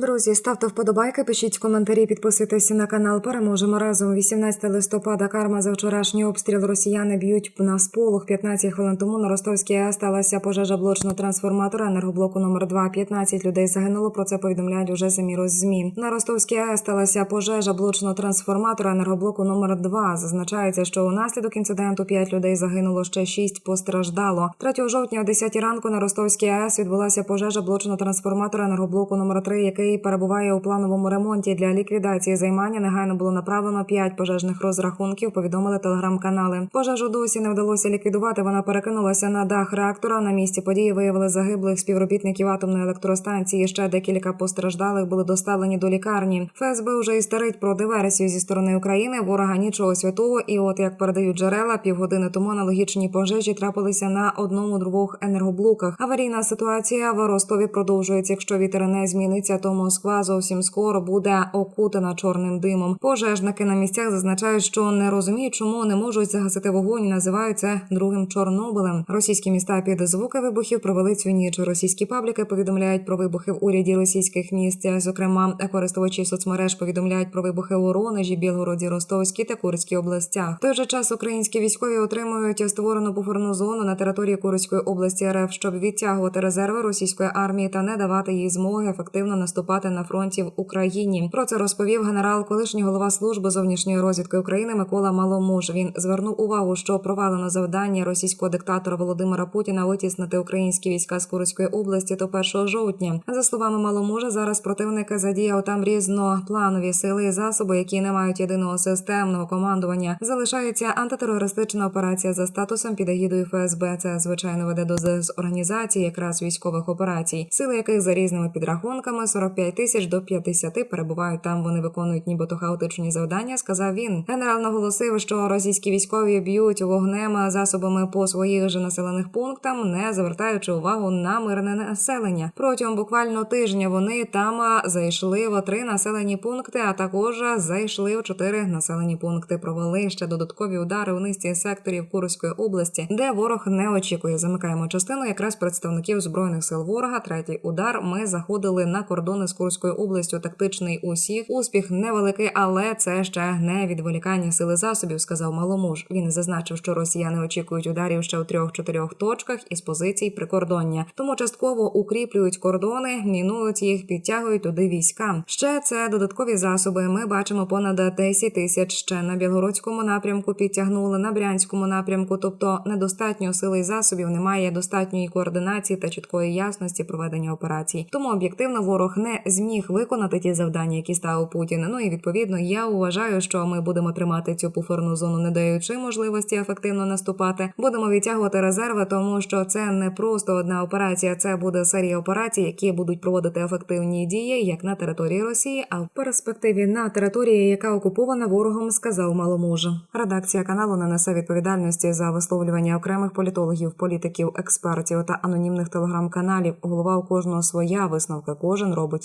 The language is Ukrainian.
Друзі, ставте вподобайки, пишіть коментарі, підписуйтесь на канал. Переможемо разом. 18 листопада. Карма за вчорашній обстріл. Росіяни б'ють на сполох. 15 хвилин тому на Ростовській АЕС сталася пожежа блочного трансформатора енергоблоку номер 2 15 людей загинуло. Про це повідомляють уже самі роззмі. На Ростовській АЕС сталася пожежа блочного трансформатора енергоблоку номер 2 Зазначається, що унаслідок інциденту 5 людей загинуло, ще 6 постраждало. 3 жовтня о 10 ранку на Ростовській АЕС відбулася пожежа блочного трансформатора енергоблоку номер 3 який перебуває у плановому ремонті. Для ліквідації займання негайно було направлено 5 пожежних розрахунків. Повідомили телеграм-канали. Пожежу досі не вдалося ліквідувати. Вона перекинулася на дах реактора. На місці події виявили загиблих співробітників атомної електростанції. Ще декілька постраждалих були доставлені до лікарні. ФСБ вже істерить про диверсію зі сторони України. Ворога нічого святого. І от як передають джерела, півгодини тому аналогічні пожежі трапилися на одному-двох енергоблоках. Аварійна ситуація в Ростові продовжується. Якщо вітер не зміниться, то Москва зовсім скоро буде окутана чорним димом. Пожежники на місцях зазначають, що не розуміють, чому не можуть загасити вогонь. і Називають це другим Чорнобилем. Російські міста під звуки вибухів провели цю ніч. Російські пабліки повідомляють про вибухи в уряді російських міст. Зокрема, користувачі соцмереж повідомляють про вибухи у Воронежі, Білгороді, Ростовській та Курській областях. В той же час українські військові отримують створену буферну зону на території Курської області РФ, щоб відтягувати резерви російської армії та не давати їй змоги ефективно наступати на фронті в Україні. Про це розповів генерал, колишній голова служби зовнішньої розвідки України Микола Маломуж. Він звернув увагу, що провалено завдання російського диктатора Володимира Путіна витіснити українські війська з Курської області до 1 жовтня. За словами Маломужа, зараз противника задіяв там різнопланові сили і засоби, які не мають єдиного системного командування. Залишається антитерористична операція за статусом під агідою ФСБ. Це звичайно веде до організації якраз військових операцій, сили яких за різними підрахунками 45 тисяч до 50 перебувають там. Вони виконують нібито хаотичні завдання. Сказав він. Генерал наголосив, що російські військові б'ють вогнем засобами по своїх же населених пунктах, не звертаючи увагу на мирне населення. Протягом буквально тижня вони там зайшли в три населені пункти, а також зайшли в чотири населені пункти. Провели ще додаткові удари у низці секторів Курської області, де ворог не очікує. Замикаємо частину якраз представників збройних сил ворога. Третій удар. Ми заходили на кордони з Курською областю. Тактичний усіх успіх невеликий, але це ще не відволікання сили засобів. Сказав Маломуж. Він зазначив, що росіяни очікують ударів ще у трьох-чотирьох точках із позицій прикордоння. Тому частково укріплюють кордони, мінують їх, підтягують туди війська. Ще це додаткові засоби. Ми бачимо понад 10 тисяч ще на білгородському напрямку. Підтягнули на брянському напрямку, тобто недостатньо сили і засобів, немає достатньої координації та чіткої ясності проведення операцій. Тому об'єктивно ворог зміг виконати ті завдання, які ставив Путін. Ну і відповідно я вважаю, що ми будемо тримати цю буферну зону, не даючи можливості ефективно наступати. Будемо відтягувати резерви, тому що це не просто одна операція, це буде серія операцій, які будуть проводити ефективні дії як на території Росії, а в перспективі на території, яка окупована ворогом, сказав Маломуж. Редакція каналу не несе відповідальності за висловлювання окремих політологів, політиків, експертів та анонімних телеграм-каналів. Голова у кожного своя висновка. Кожен робить